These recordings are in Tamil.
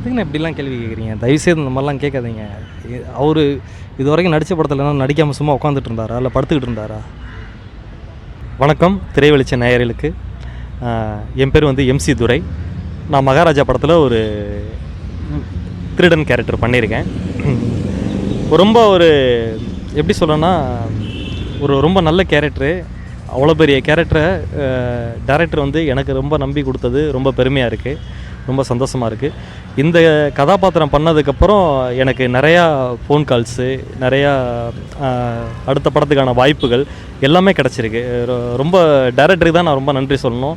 எதுக்குண்ணே இப்படிலாம் கேள்வி கேட்குறீங்க? தயவுசெய்து இந்த மாதிரிலாம் கேட்காதீங்க. அவர் இது வரைக்கும் நடித்த படத்தில் நடிக்காமல் சும்மா உட்காந்துட்டு இருந்தாரா இல்லை படுத்துக்கிட்டு இருந்தாரா வணக்கம். திரைவெளிச்ச நேயர்களுக்கு என் பேர் வந்து எம்சி துரை. நான் மகாராஜா படத்தில் ஒரு திருடன் கேரக்டர் பண்ணியிருக்கேன். ரொம்ப ஒரு எப்படி சொல்லணும்னா ஒரு ரொம்ப நல்ல கேரக்டரு அவ்வளோ பெரிய கேரக்டரை டேரக்டர் வந்து எனக்கு ரொம்ப நம்பி கொடுத்தது ரொம்ப பெருமையாக இருக்குது ரொம்ப சந்தோஷமாக இருக்குது இந்த கதாபாத்திரம் பண்ணதுக்கப்புறம் எனக்கு நிறையா ஃபோன் கால்ஸு நிறையா அடுத்த படத்துக்கான வாய்ப்புகள் எல்லாமே கிடச்சிருக்கு. ரொ- ரொம்ப டேரக்டருக்கு தான் நான் ரொம்ப நன்றி சொல்லணும்.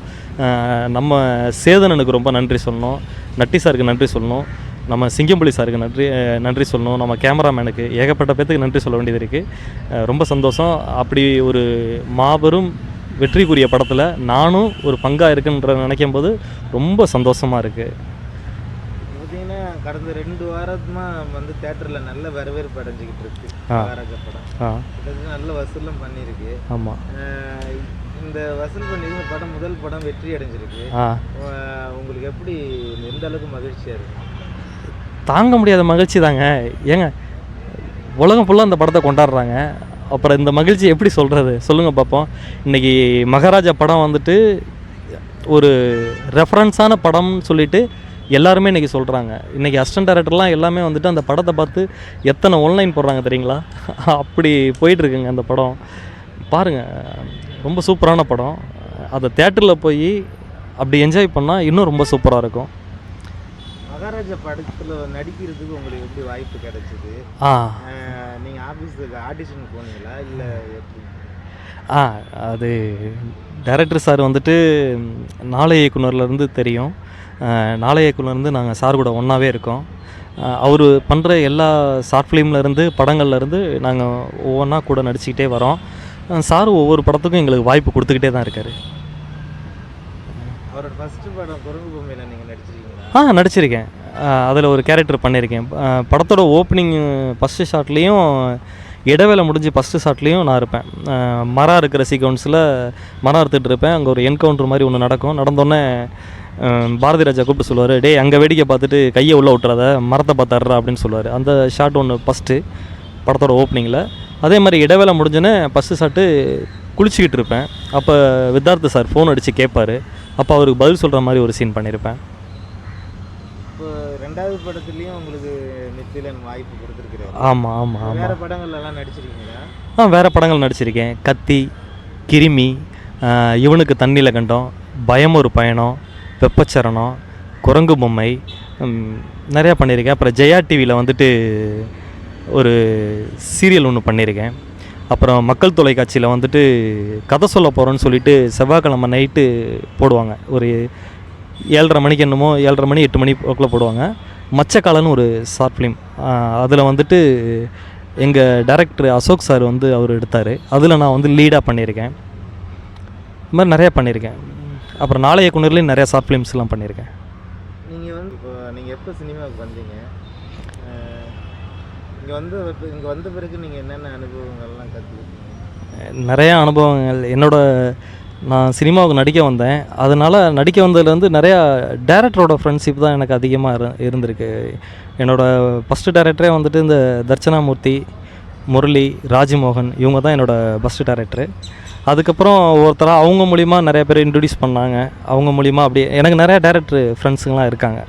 நம்ம சேதனனுக்கு ரொம்ப நன்றி சொல்லணும். நட்டி சாருக்கு நன்றி சொல்லணும். நம்ம சிங்கம்புலி சாருக்கு நன்றி நன்றி சொல்லணும். நம்ம கேமராமேனுக்கு ஏகப்பட்ட பேத்துக்கு நன்றி சொல்ல வேண்டியது இருக்குது ரொம்ப சந்தோஷம். அப்படி ஒரு மாபெரும் வெற்றிக்குரிய படத்தில் நானும் ஒரு பங்காக இருக்குன்ற நினைக்கும் போது ரொம்ப சந்தோஷமாக இருக்குது பார்த்தீங்கன்னா கடந்த ரெண்டு வாரமா வந்து தேட்டரில் நல்ல வரவேற்பு அடைஞ்சிக்கிட்டு இருக்கு. படம். நல்ல வசூலும் பண்ணியிருக்கு. ஆமாம் இந்த வசூல் பண்ணி இந்த படம் முதல் படம் வெற்றி அடைஞ்சிருக்கு. உங்களுக்கு எப்படி எந்த அளவுக்கு மகிழ்ச்சியாக இருக்கு? தாங்க முடியாத மகிழ்ச்சி தாங்க. ஏங்க உலகம் ஃபுல்லாக அந்த படத்தை கொண்டாடுறாங்க. அப்புறம் இந்த மகிழ்ச்சி எப்படி சொல்கிறது சொல்லுங்கள் பார்ப்போம் இன்றைக்கி மகாராஜா படம் வந்துட்டு ஒரு ரெஃபரன்ஸான படம்னு சொல்லிட்டு எல்லாருமே இன்றைக்கி சொல்கிறாங்க இன்றைக்கி அசிஸ்டன்ட் டேரக்டர்லாம் எல்லாமே வந்துட்டு அந்த படத்தை பார்த்து எத்தனை ஆன்லைன் போடுறாங்க தெரியுங்களா? அப்படி போயிட்டுருக்குங்க அந்த படம். பாருங்கள் ரொம்ப சூப்பரான படம். அதை தேட்டரில் போய் அப்படி என்ஜாய் பண்ணால் இன்னும் ரொம்ப சூப்பராக இருக்கும். மகாராஜா படத்தில் நடிக்கிறதுக்கு உங்களுக்கு எப்படி வாய்ப்பு கிடைச்சிது? ஆ. அஹ் நீங்க ஆஃபீஸுக்கு ஆடிஷன் போனீங்களா? இல்லை எப்படி? ஆ அது டைரக்டர் சார் வந்துட்டு நாளை இயக்குனர்லேருந்து தெரியும். நாளை இயக்குனர்லேருந்து நாங்கள் சார் கூட ஒன்றாவே இருக்கோம். அவர் பண்ணுற எல்லா ஷார்ட் ஃபிலிம்லேருந்து படங்கள்லேருந்து நாங்கள் ஒவ்வொன்றா கூட நடிச்சுக்கிட்டே வரோம். சார் ஒவ்வொரு படத்துக்கும் எங்களுக்கு வாய்ப்பு கொடுத்துக்கிட்டே தான் இருக்கார். அவரோட ஃபர்ஸ்ட் படம் குரங்கு பொம்மையில் நீங்கள் ஆ நடிச்சிருக்கேன். அதில் ஒரு கேரக்டர் பண்ணியிருக்கேன் படத்தோட ஓப்பனிங் ஃபஸ்ட்டு ஷாட்லேயும் இடவேளை முடிஞ்சு ஃபஸ்ட்டு ஷாட்லேயும் நான் இருப்பேன். மரம் இருக்கிற சீக்வன்ஸில் மரம் அறுத்துட்டு இருப்பேன். அங்கே ஒரு என்கவுண்டர் மாதிரி ஒன்று நடக்கும். நடந்தோடனே பாரதி ராஜா கூப்பிட்டு சொல்லுவார் டேய் அங்கே வேடிக்கை பார்த்துட்டு கையை உள்ளே விட்டுறாத மரத்தை பார்த்துட்றா அப்படின்னு சொல்லுவார். அந்த ஷாட் ஒன்று ஃபஸ்ட்டு படத்தோட ஓப்பனிங்கில் அதே மாதிரி இடவேளை முடிஞ்சோன்னே ஃபஸ்ட்டு ஷாட்டு குளிச்சுக்கிட்டு இருப்பேன். அப்போ வித்தார்த்த சார் ஃபோன் அடித்து கேட்பார் அப்போ அவருக்கு பதில் சொல்கிற மாதிரி ஒரு சீன் பண்ணியிருப்பேன் ரெண்டாவது படத்துலேயும் உங்களுக்கு நித்திலன் வாய்ப்பு கொடுத்துருக்குறாரு. ஆமாம் ஆமாம் ஆமாம் வேற படங்கள்ல எல்லாம் நடிச்சிருக்கீங்களா? ஆ வேறு படங்கள் நடிச்சிருக்கேன். கத்தி கிருமி இவனுக்கு தண்ணியில் கண்டோம் பயம் ஒரு பயணம் வெப்பச்சரணம் குரங்கு பொம்மை நிறையா பண்ணியிருக்கேன். அப்புறம் ஜெயா டிவியில் வந்துட்டு ஒரு சீரியல் ஒன்று பண்ணியிருக்கேன். அப்புறம் மக்கள் தொலைக்காட்சியில் வந்துட்டு கதை சொல்ல போகிறோன்னு சொல்லிட்டு செவ்வாய்க்கிழமை நைட்டு போடுவாங்க. ஒரு ஏழரை மணிக்கு என்னமோ ஏழரை மணி எட்டு மணி போக்கில் போடுவாங்க. மச்சக்காலன்னு ஒரு ஷார்ட் ஃபிலிம் அதில் வந்துட்டு எங்கள் டைரக்டர் அசோக் சார் வந்து அவர் எடுத்தார். அதில் நான் வந்து லீடாக பண்ணியிருக்கேன். இது மாதிரி நிறையா பண்ணியிருக்கேன். அப்புறம் நாளைய குணர்லேயும் நிறையா ஷார்ட் ஃபிலிம்ஸ்லாம் பண்ணியிருக்கேன். நீங்கள் வந்து இப்போ நீங்கள் எப்போ சினிமாவுக்கு வந்தீங்க? இங்கே வந்து இங்கே வந்த பிறகு நீங்கள் என்னென்ன அனுபவங்கள்லாம் கற்றுக்கிட்டீங்க நிறையா அனுபவங்கள். என்னோட நான் சினிமாவுக்கு நடிக்க வந்தேன். அதனால் நடிக்க வந்ததுலேருந்து நிறையா டேரக்டரோட ஃப்ரெண்ட்ஷிப் தான் எனக்கு அதிகமாக இரு இருந்திருக்கு. என்னோடய ஃபஸ்ட்டு டேரக்டரே வந்துட்டு இந்த தர்ச்சனாமூர்த்தி முரளி ராஜ்மோகன் இவங்க தான் என்னோடய ஃபஸ்ட்டு டேரக்டரு அதுக்கப்புறம் ஒருத்தராக அவங்க மூலிமா நிறைய பேர் இன்ட்ரடியூஸ் பண்ணாங்க. அவங்க மூலிமா அப்படியே எனக்கு நிறையா டேரக்டர் ஃப்ரெண்ட்ஸுங்களாம் இருக்காங்க.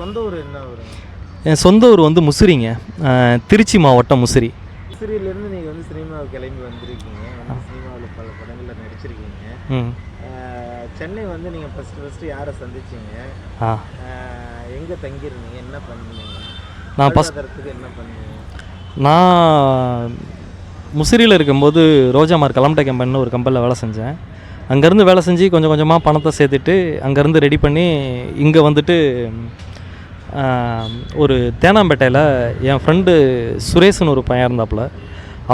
சொந்த ஊர் என்ன என் சொந்த ஊர் வந்து முசிறிங்க. திருச்சி மாவட்டம் முசிறி. சிறியிலேருந்து நீங்கள் வந்து சினிமாவுக்கு கிளம்பி வந்து படங்களில் நடிச்சிருக்கீங்க. சென்னை வந்து நீங்கள் ஃபஸ்ட்டு ஃபஸ்ட்டு யாரை சந்திச்சீங்க? எங்கே தங்கியிருந்தீங்க? என்ன பண்ணீங்க? நான் ஃபஸ்ட் என்ன பண்ணீங்க? நான் முசிறியில் இருக்கும்போது ரோஜா மார்க் கலம்டை கம்பெனின்னு ஒரு கம்பெனியில் வேலை செஞ்சேன். அங்கேருந்து வேலை செஞ்சு கொஞ்சம் கொஞ்சமாக பணத்தை சேர்த்துட்டு அங்கேருந்து ரெடி பண்ணி இங்கே வந்துட்டு ஒரு தேனாம்பேட்டையில் என் ஃப்ரெண்டு சுரேஷ்னு ஒரு பையன் இருந்தாப்புல.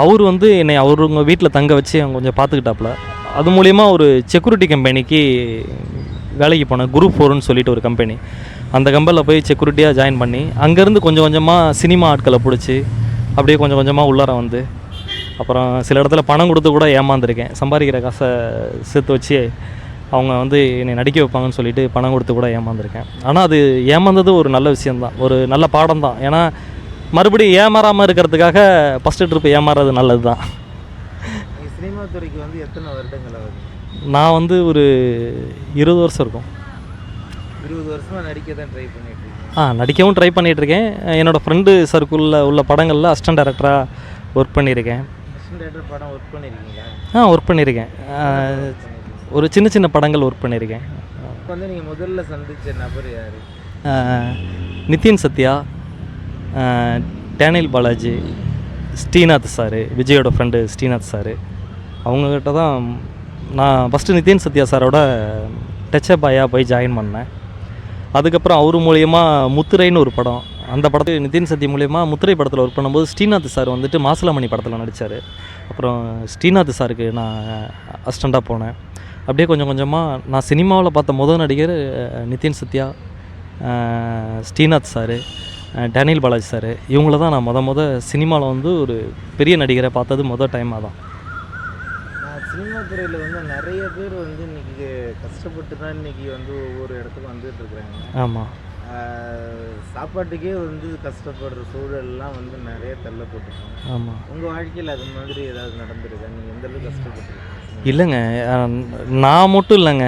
அவர் வந்து என்னை அவருங்க வீட்டில் தங்க வச்சு அவங்க கொஞ்சம் பார்த்துக்கிட்டாப்புல அது மூலிமா ஒரு செக்யூரிட்டி கம்பெனிக்கு வேலைக்கு போனேன். குரூப் ஃபோர்னு சொல்லிட்டு ஒரு கம்பெனி அந்த கம்பெனியில் போய் செக்யூரிட்டியாக ஜாயின் பண்ணி அங்கேருந்து கொஞ்சம் கொஞ்சமாக சினிமா ஆட்களை பிடிச்சி அப்படியே கொஞ்சம் கொஞ்சமாக உள்ளார வந்து அப்புறம் சில இடத்துல பணம் கொடுத்து கூட ஏமாந்துருக்கேன். சம்பாதிக்கிற காசை சேர்த்து வச்சு அவங்க வந்து என்னை நடிக்க வைப்பாங்கன்னு சொல்லிட்டு பணம் கொடுத்து கூட ஏமாந்துருக்கேன். ஆனால் அது ஏமாந்தது ஒரு நல்ல விஷயந்தான் ஒரு நல்ல பாடம் தான் ஏன்னா மறுபடியும் ஏமாறாமல் இருக்கிறதுக்காக ஃபஸ்ட்டு ட்ரிப் ஏமாறது நல்லது தான் சினிமா துறைக்கு வந்து எத்தனை வருடங்கள் ஆகுது நான் வந்து ஒரு இருபது வருஷம் இருக்கும். இருபது வருஷமாக நடிக்க தான் ட்ரை பண்ணிட்டு ஆ நடிக்கவும் ட்ரை பண்ணிகிட்ருக்கேன் என்னோடய ஃப்ரெண்டு சர்க்கிளில் உள்ள படங்களில் அசிஸ்டன்ட் டேரக்டராக ஒர்க் பண்ணியிருக்கேன். படம் ஒர்க் பண்ணியிருக்கீங்களா ஆ ஒர்க் பண்ணியிருக்கேன் ஒரு சின்ன சின்ன படங்கள் ஒர்க் பண்ணியிருக்கேன். வந்து நீங்கள் முதல்ல சந்திச்ச நபர் யார்? ஆ, நிதின் சத்யா. டேனியல் பாலாஜி ஸ்ரீநாத் சார் விஜயோட ஃப்ரெண்டு ஸ்ரீநாத் சார் அவங்கக்கிட்ட தான் நான் ஃபஸ்ட்டு நிதின் சத்யா சாரோட டச்சப் பாயாக போய் ஜாயின் பண்ணேன். அதுக்கப்புறம் அவர் மூலயமா முத்துரைன்னு ஒரு படம் அந்த படத்துக்கு நிதின் சத்யா மூலயமா முத்துரை படத்தில் ஒர்க் பண்ணும்போது ஸ்ரீநாத் சார் வந்துட்டு மாசிலாமணி படத்தில் நடித்தார் அப்புறம் ஸ்ரீநாத் சாருக்கு நான் அசிஸ்டண்ட்டாக போனேன். அப்படியே கொஞ்சம் கொஞ்சமாக நான் சினிமாவில் பார்த்த முதல் நடிகர் Nithin Sathya Srinath sir. Daniel Balaji sir இவங்கள தான் நான் முத முத சினிமாவில் வந்து ஒரு பெரிய நடிகரை பார்த்தது முதல் டைமாக தான். நான் சினிமா துறையில் வந்து நிறைய பேர் வந்து இன்னைக்கு கஷ்டப்பட்டு தான் இன்னைக்கு வந்து ஒவ்வொரு இடத்துக்கும் வந்துட்டு இருக்கிறாங்க. ஆமாம் சாப்பாட்டுக்கே வந்து கஷ்டப்படுற சூழல்லாம் வந்து நிறைய தள்ளப்பட்டிருக்கோம் ஆமாம் உங்கள் வாழ்க்கையில் அது மாதிரி ஏதாவது நடந்திருக்கா? நீங்கள் எந்த அளவுக்கு கஷ்டப்பட்டுருக்கீங்க? இல்லைங்க நான் மட்டும் இல்லைங்க.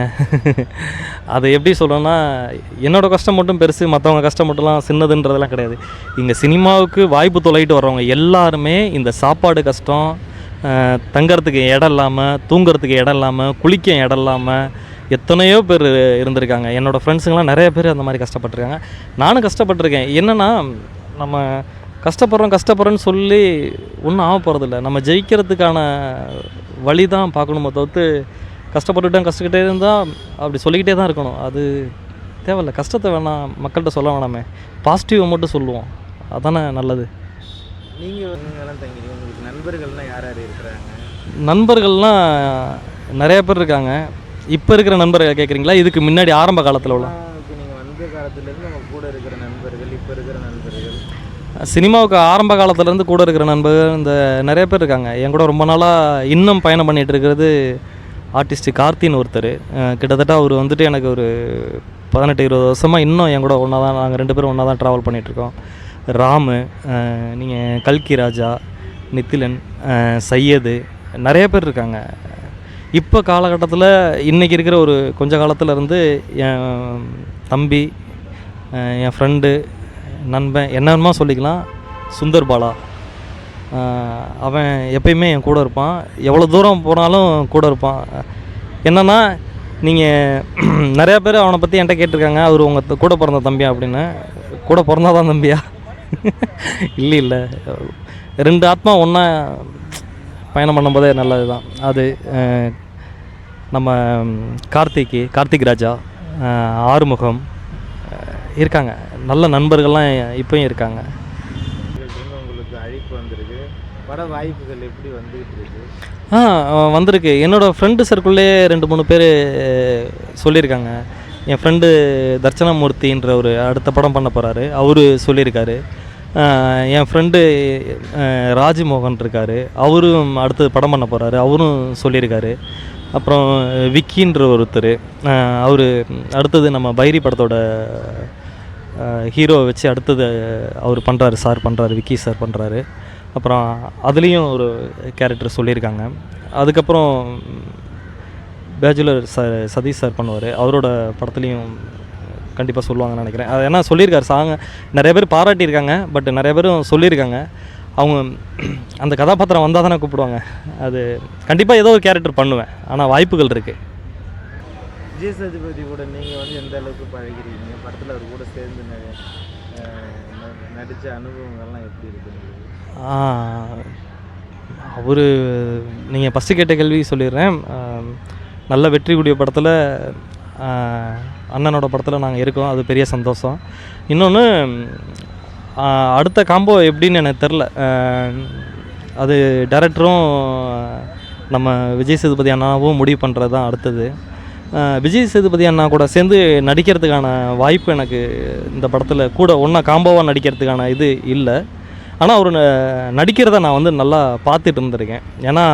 அதை எப்படி சொல்கிறேன்னா என்னோட கஷ்டம் மட்டும் பெருசு மற்றவங்க கஷ்டம் மட்டும்லாம் சின்னதுன்றதெல்லாம் கிடையாது. இங்கே சினிமாவுக்கு வாய்ப்பு தொலைட்டு வர்றவங்க எல்லாருமே இந்த சாப்பாடு கஷ்டம் தங்கிறதுக்கு இடம் இல்லாமல் தூங்குறதுக்கு இடம் இல்லாமல் குளிக்க இடம் இல்லாமல் எத்தனையோ பேர் இருந்திருக்காங்க. என்னோடய ஃப்ரெண்ட்ஸுங்களாம் நிறைய பேர் அந்த மாதிரி கஷ்டப்பட்டிருக்காங்க. நானும் கஷ்டப்பட்டிருக்கேன். என்னென்னா நம்ம கஷ்டப்படுறோம் கஷ்டப்படுறோன்னு சொல்லி ஒன்றும் ஆக போகிறதில்ல நம்ம ஜெயிக்கிறதுக்கான வழி தான் பார்க்கணுமோ தவிர்த்து கஷ்டப்பட்டுட்டோம் கஷ்டக்கிட்டே இருந்தால் அப்படி சொல்லிக்கிட்டே தான் இருக்கணும். அது தேவையில்ல. கஷ்டத்தை வேணாம் மக்கள்கிட்ட சொல்ல வேணாமே. பாசிட்டிவை மட்டும் சொல்லுவோம். அதானே நல்லது. நீங்கள் நீங்களாம் தங்கிறீங்க உங்களுக்கு நண்பர்கள்லாம் யார் யார் இருக்கிறாங்க? நண்பர்கள்லாம் நிறைய பேர் இருக்காங்க. இப்போ இருக்கிற நண்பர்கள் கேட்குறீங்களா இதுக்கு முன்னாடி ஆரம்ப காலத்தில் உள்ள இப்போ நீங்கள் வந்த காலத்துலேருந்து உங்கள் கூட இருக்கிற நண்பர்கள் இப்போ இருக்கிற நண்பர்கள் சினிமாவுக்கு ஆரம்ப காலத்துலேருந்து கூட இருக்கிற நண்பர்கள் இந்த நிறைய பேர் இருக்காங்க. என் கூட ரொம்ப நாளாக இன்னும் பயணம் பண்ணிகிட்டு இருக்கிறது ஆர்டிஸ்ட் கார்த்தின்னு ஒருத்தர். கிட்டத்தட்ட அவர் வந்துட்டு எனக்கு ஒரு பதினெட்டு இருபது வருஷமாக இன்னும் என் கூட ஒன்றா தான் நாங்கள் ரெண்டு பேரும் ஒன்றா தான் ட்ராவல் பண்ணிகிட்ருக்கோம் ராமு நீங்கள் கல்கி ராஜா நித்திலன் சையது நிறைய பேர் இருக்காங்க. இப்போ காலகட்டத்தில் இன்றைக்கி இருக்கிற ஒரு கொஞ்ச காலத்தில் இருந்து என் தம்பி என் ஃப்ரெண்டு நண்பன் என்னமா சொல்லிக்கலாம். சுந்தர் பாலா. அவன் எப்பயுமே என் கூட இருப்பான். எவ்வளோ தூரம் போனாலும் கூட இருப்பான். என்னென்னா நீங்கள் நிறையா பேர் அவனை பற்றி என்கிட்ட கேட்டிருக்காங்க. அவர் உங்கள் கூட பிறந்த தம்பியா அப்படின்னு. கூட பிறந்தாதான் தம்பியா? இல்லை இல்லை. ரெண்டு ஆத்மா ஒன்றா பயணம் பண்ணும்போதே நல்லது தான் அது நம்ம கார்த்திக் கார்த்திக் ராஜா ஆறுமுகம். இருக்காங்க. நல்ல நண்பர்கள்லாம் இப்போயும் இருக்காங்க. இருந்து உங்களுக்கு அழைப்பு வந்திருக்கு. பட வாய்ப்புகள் எப்படி வந்துகிட்டு இருக்கு? ஆ வந்திருக்கு. என்னோடய ஃப்ரெண்டு சர்க்குள்ளே ரெண்டு மூணு பேர் சொல்லியிருக்காங்க. என் ஃப்ரெண்டு தர்ச்சனாமூர்த்தின்ற ஒரு அடுத்த படம் பண்ண போகிறாரு அவரு சொல்லியிருக்காரு. என் ஃப்ரெண்டு ராஜ்மோகன் இருக்கார். அவரும் அடுத்தது படம் பண்ண போகிறாரு அவரும் சொல்லியிருக்காரு. அப்புறம் விக்கின்ற ஒருத்தர். அவர் அடுத்தது நம்ம பைரி படத்தோட ஹீரோவை வச்சு அடுத்தது அவர் பண்ணுறாரு சார் பண்ணுறாரு விக்கி சார் பண்ணுறாரு அப்புறம் அதுலேயும் ஒரு கேரக்டர் சொல்லியிருக்காங்க. அதுக்கப்புறம் பேச்சுலர் சார் சதீஷ் சார் பண்ணுவார். அவரோட படத்துலேயும் கண்டிப்பாக சொல்லுவாங்கன்னு நினைக்கிறேன். அது ஏன்னா சொல்லியிருக்காரு சாங் நிறைய பேர் பாராட்டியிருக்காங்க பட் நிறைய பேரும் சொல்லியிருக்காங்க. அவங்க அந்த கதாபாத்திரம் வந்தால் தானே கூப்பிடுவாங்க. அது கண்டிப்பாக ஏதோ ஒரு கேரக்டர் பண்ணுவேன். ஆனால் வாய்ப்புகள் இருக்குது விஜய் சேதுபதி கூட நீங்கள் வந்து எந்த அளவுக்கு பழகிறீங்க? படத்தில் அவர் கூட சேர்ந்து நடித்த அனுபவங்கள்லாம் எப்படி இருக்கு அவர் நீங்கள் ஃபஸ்ட்டு கேட்ட கேள்வி சொல்லிடுறேன். நல்ல வெற்றி கூடிய படத்தில் அண்ணனோட படத்தில் நாங்கள் இருக்கோம். அது பெரிய சந்தோஷம். இன்னொன்று அடுத்த காம்போ எப்படின்னு எனக்கு தெரில அது டேரக்டரும் நம்ம விஜய் சேதுபதி அண்ணாவும் முடிவு பண்ணுறது தான் அடுத்தது. விஜய் சேதுபதி அண்ணா கூட சேர்ந்து நடிக்கிறதுக்கான வாய்ப்பு எனக்கு இந்த படத்தில் கூட ஒன்றா காம்போவாக நடிக்கிறதுக்கான இது இல்லை. ஆனால் அவர் நடிக்கிறத நான் வந்து நல்லா பார்த்துட்டு இருந்திருக்கேன். ஏன்னா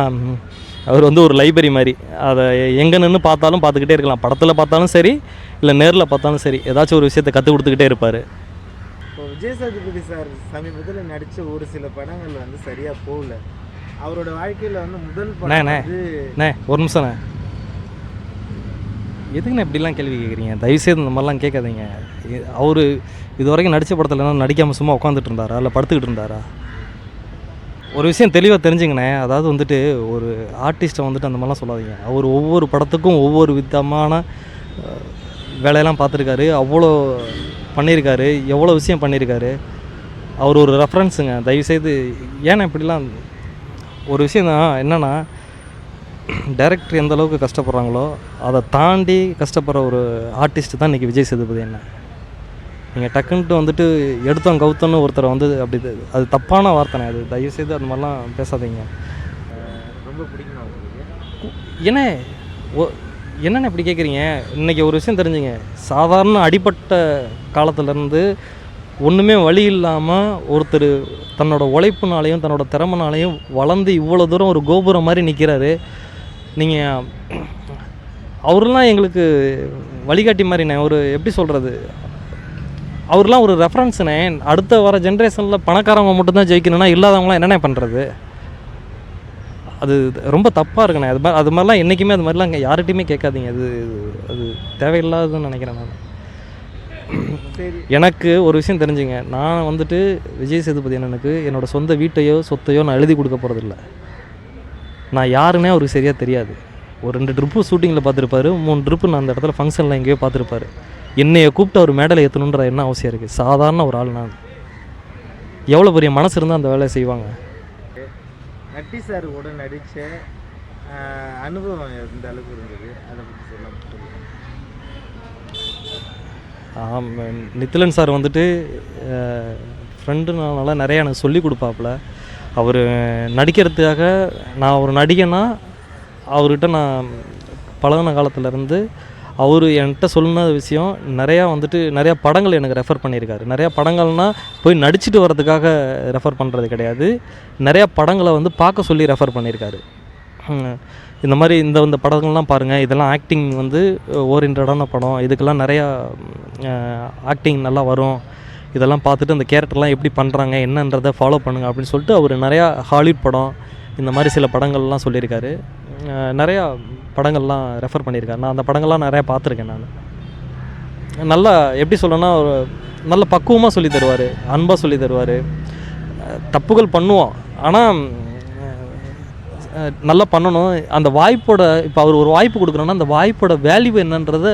அவர் வந்து ஒரு லைப்ரரி மாதிரி. அதை எங்கே நின்று பார்த்தாலும் பார்த்துக்கிட்டே இருக்கலாம். படத்தில் பார்த்தாலும் சரி இல்லை நேரில் பார்த்தாலும் சரி ஏதாச்சும் ஒரு விஷயத்தை கற்றுக் கொடுத்துக்கிட்டே இருப்பார். இப்போ விஜய் சேதுபதி சார் சமீபத்தில் நடித்த ஒரு சில படங்கள் வந்து சரியாக போகல. அவரோட வாழ்க்கையில் வந்து முதல் படம் ஒரு நிமிஷம்ண்ணே எதுக்குண்ணே இப்படிலாம் கேள்வி கேட்குறீங்க? தயவுசெய்து இந்த மாதிரிலாம் கேட்காதீங்க. அவர் இது வரைக்கும் நடித்த படத்தில் நடிக்காமல் சும்மா உட்காந்துட்டு இருந்தாரா இல்லை படுத்துக்கிட்டு இருந்தாரா ஒரு விஷயம் தெளிவாக தெரிஞ்சுங்கண்ணே. அதாவது வந்துட்டு ஒரு ஆர்டிஸ்ட்டை வந்துட்டு அந்த மாதிரிலாம் சொல்லாதீங்க. அவர் ஒவ்வொரு படத்துக்கும் ஒவ்வொரு விதமான வேலையெல்லாம் பார்த்துருக்காரு. அவ்வளோ பண்ணியிருக்காரு. எவ்வளோ விஷயம் பண்ணியிருக்காரு. அவர் ஒரு ரெஃபரன்ஸுங்க தயவுசெய்து ஏன்னா இப்படிலாம் ஒரு விஷயம் தான் என்னென்னா டைரக்டர் எந்த அளவுக்கு கஷ்டப்படுறாங்களோ அதை தாண்டி கஷ்டப்படுற ஒரு ஆர்டிஸ்ட் தான் இன்றைக்கி விஜய் சேதுபதி என்ன நீங்கள் டக்குன்ட்டு வந்துட்டு எடுத்தோம் கவுத்தோன்னு ஒருத்தரை வந்து அப்படி அது தப்பான வார்த்தைனே அது தயவுசெய்து அந்த மாதிரிலாம் பேசாதீங்க. ரொம்ப பிடிக்குமா என்ன ஓ என்னென்ன இப்படி கேட்குறீங்க இன்றைக்கி ஒரு விஷயம் தெரிஞ்சுங்க. சாதாரண அடிப்பட்ட காலத்துலேருந்து ஒன்றுமே வழி இல்லாமல் ஒருத்தர் தன்னோட உழைப்புனாலையும் தன்னோட திறமைனாலையும் வளர்ந்து இவ்வளோ தூரம் ஒரு கோபுரம் மாதிரி நிற்கிறாரு நீங்கள் அவரெல்லாம் எங்களுக்கு வழிகாட்டி மாதிரிண்ணே ஒரு எப்படி சொல்கிறது அவர்லாம் ஒரு ரெஃபரன்ஸ்ண்ணே அடுத்த வர ஜென்ரேஷனில் பணக்காரவங்க மட்டும்தான் ஜெயிக்கணும்னா இல்லாதவங்களாம் என்னென்ன பண்ணுறது அது ரொம்ப தப்பாக இருக்குண்ணே. அது மாதிரி அது மாதிரிலாம் என்றைக்குமே அது மாதிரிலாம் இங்கே யார்கிட்டையுமே கேட்காதீங்க. அது அது தேவையில்லாததுன்னு நினைக்கிறேன் நான். எனக்கு ஒரு விஷயம் தெரிஞ்சுங்க. நான் வந்துட்டு விஜய் சேதுபதி அண்ணனுக்கு என்னோடய சொந்த வீட்டையோ சொத்தையோ நான் எழுதி கொடுக்க போகிறதில்ல நான் யாருன்னே அவருக்கு சரியாக தெரியாது. ஒரு ரெண்டு ட்ரிப்பு ஷூட்டிங்கில் பார்த்துருப்பாரு மூணு ட்ரிப்பு நான் அந்த இடத்துல ஃபங்க்ஷனில் எங்கேயோ பார்த்துருப்பாரு. என்னைய கூப்பிட்டு அவர் மேடையில் ஏற்றணுன்ற என்ன அவசியம் இருக்குது சாதாரண ஒரு ஆள் நான் எவ்வளோ பெரிய மனசு இருந்தால் அந்த வேலையை செய்வாங்க? நட்டி சார் கூட நடித்த அனுபவம் எந்த அளவுக்கு இருந்தது? அதை பற்றி சொல்ல நித்திலன் சார் வந்துட்டு ஃப்ரெண்டுனால நிறைய எனக்கு சொல்லி கொடுப்பாப்புல. அவர் நடிக்கிறதுக்காக நான் ஒரு நடிகனா அவர்கிட்ட நான் பழகின காலத்துலேருந்து அவர் என்கிட்ட சொன்ன விஷயம் நிறையா வந்துட்டு நிறையா படங்கள் எனக்கு ரெஃபர் பண்ணியிருக்காரு. நிறையா படங்கள்னால் போய் நடிச்சுட்டு வர்றதுக்காக ரெஃபர் பண்ணுறது கிடையாது. நிறையா படங்களை வந்து பார்க்க சொல்லி ரெஃபர் பண்ணியிருக்காரு. இந்த மாதிரி இந்த இந்த படங்கள்லாம் பாருங்கள் இதெல்லாம் ஆக்டிங் வந்து ஓரியன்டான படம். இதுக்கெல்லாம் நிறையா ஆக்டிங் நல்லா வரும். இதெல்லாம் பார்த்துட்டு அந்த கேரக்டர்லாம் எப்படி பண்ணுறாங்க என்னன்றதை ஃபாலோ பண்ணுங்கள் அப்படின்னு சொல்லிட்டு அவர் நிறையா ஹாலிவுட் படம் இந்த மாதிரி சில படங்கள்லாம் சொல்லியிருக்காரு. நிறையா படங்கள்லாம் ரெஃபர் பண்ணியிருக்காரு. நான் அந்த படங்கள்லாம் நிறையா பார்த்துருக்கேன் நான். நல்லா எப்படி சொல்லணும்னா ஒரு நல்ல பக்குவமாக சொல்லி தருவார் அன்பாக சொல்லி தருவார். தப்புகள் பண்ணுவோம். ஆனால் நல்லா பண்ணணும். அந்த வாய்ப்போட இப்போ அவர் ஒரு வாய்ப்பு கொடுக்குறோன்னா அந்த வாய்ப்போட வேல்யூ என்னன்றதை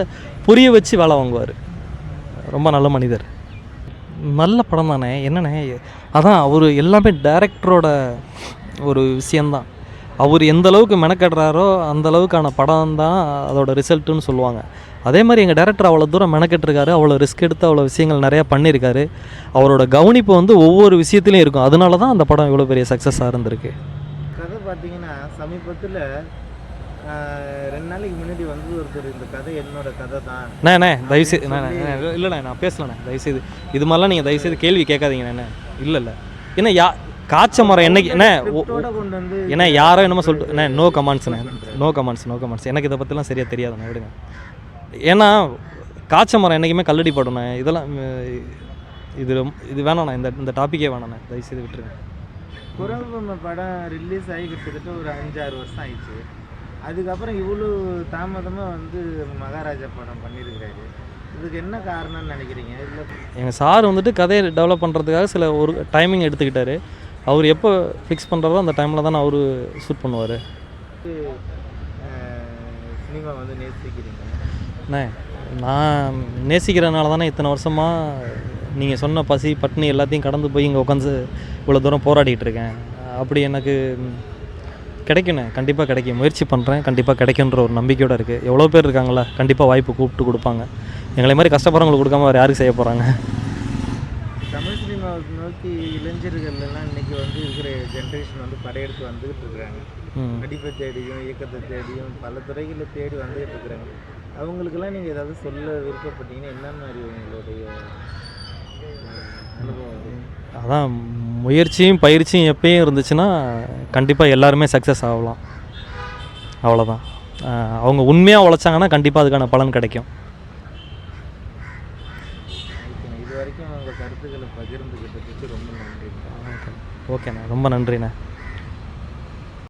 புரிய வச்சு வேலை வாங்குவார். ரொம்ப நல்ல மனிதர். நல்ல படம் தானே? என்னண்ணே? அதான் அவர் எல்லாமே டேரக்டரோட ஒரு விஷயந்தான் அவர் எந்த அளவுக்கு மெனக்கட்டுறாரோ அந்த அளவுக்கான படம் தான் அதோட ரிசல்ட்டுன்னு சொல்லுவாங்க. அதே மாதிரி எங்கள் டேரக்டர் அவ்வளோ தூரம் மெனக்கெட்டிருக்காரு அவ்வளோ ரிஸ்க் எடுத்து அவ்வளோ விஷயங்கள் நிறையா பண்ணியிருக்காரு. அவரோட கவனிப்பு வந்து ஒவ்வொரு விஷயத்துலையும் இருக்கும். அதனால தான் அந்த படம் இவ்வளோ பெரிய சக்ஸஸாக இருந்திருக்கு. கதை பார்த்தீங்கன்னா சமீபத்தில் ரெண்டு நாளைக்கு முன்னாடி வந்து ஒருத்தர் இந்த கதை என்னோட கதை தான். அண்ணே தயவுசெய்து இல்லைண்ணே நான் பேசலண்ணே தயவுசெய்து. இது மாதிரிலாம் நீங்கள் தயவுசெய்து கேள்வி கேட்காதீங்கண்ணே அண்ணே இல்லை இல்லை. ஏன்னா யா காய்ச்ச மரம் என்னைக்கு வந்து ஏன்னா யாரோ என்னமோ சொல்லிட்டு அண்ணே நோ கமெண்ட்ஸ்ண்ணே நோ கமெண்ட்ஸ் நோ கமெண்ட்ஸ் எனக்கு இதை பற்றிலாம் சரியாக தெரியாதுண்ணே விடுங்க. ஏன்னா காய்ச்ச மரம் என்றைக்குமே கல்லடி படுண்ணே இதெல்லாம் இது இது வேணாண்ணே இந்த இந்த டாப்பிக்கே வேணாண்ணே. தயவுசெய்து விட்டுருங்க. பொம்மை படம் ரிலீஸ் ஆகி கிட்டத்தட்ட ஒரு அஞ்சாறு வருஷம் ஆயிடுச்சு. அதுக்கப்புறம் இவ்வளோ தாமதமாக வந்து மகாராஜா படம் பண்ணியிருக்கிறாரு. இதுக்கு என்ன காரணம்னு நினைக்கிறீங்க? இல்லை எங்கள் சார் வந்துட்டு கதையை டெவலப் பண்ணுறதுக்காக சில ஒரு டைமிங் எடுத்துக்கிட்டாரு. அவர் எப்போ ஃபிக்ஸ் பண்ணுறாரோ அந்த டைமில் தானே அவர் ஷூட் பண்ணுவார். சினிமா வந்து நேசிக்கிறீங்க. நான் நேசிக்கிறதுனால தானே இத்தனை வருஷமாக நீங்கள் சொன்ன பசி பட்னி எல்லாத்தையும் கடந்து போய் இங்கே உட்காந்து இவ்வளோ தூரம் போராடிட்டு இருக்கேன். அப்படி எனக்கு கிடைக்குண்ணே கண்டிப்பாக கிடைக்கும். முயற்சி பண்ணுறேன் கண்டிப்பாக கிடைக்குன்ற ஒரு நம்பிக்கையோடு இருக்குது எவ்வளோ பேர் இருக்காங்களா? கண்டிப்பாக வாய்ப்பு கூப்பிட்டு கொடுப்பாங்க. எங்களை மாதிரி கஷ்டப்படுறவங்களுக்கு கொடுக்காம வேறு யாருக்கு செய்ய போகிறாங்க தமிழ் சினிமாவை நோக்கி இளைஞர்கள் எல்லாம் இன்னைக்கு வந்து இருக்கிற ஜென்ரேஷன் வந்து படையெடுத்து வந்துகிட்டு இருக்கிறாங்க. நடிப்பை தேடியும் இயக்கத்தை தேடியும் பல துறைகளை தேடி வந்துகிட்டு இருக்கிறாங்க. அவங்களுக்கெல்லாம் நீங்கள் ஏதாவது சொல்ல விருப்பப்பட்டீங்கன்னா என்ன மாதிரி உங்களுடைய அனுபவம்? அதான் முயற்சியும் பயிற்சியும் எப்பயும் இருந்துச்சுன்னா கண்டிப்பாக எல்லாருமே சக்ஸஸ் ஆகலாம். அவ்வளோதான் அவங்க உண்மையாக உழைச்சாங்கன்னா கண்டிப்பாக அதுக்கான பலன் கிடைக்கும். இது வரைக்கும் உங்கள் கருத்துக்களை பகிர்ந்துக்கிட்டதுக்கு ரொம்ப நன்றி ஓகேண்ணா. ரொம்ப நன்றிண்ணே.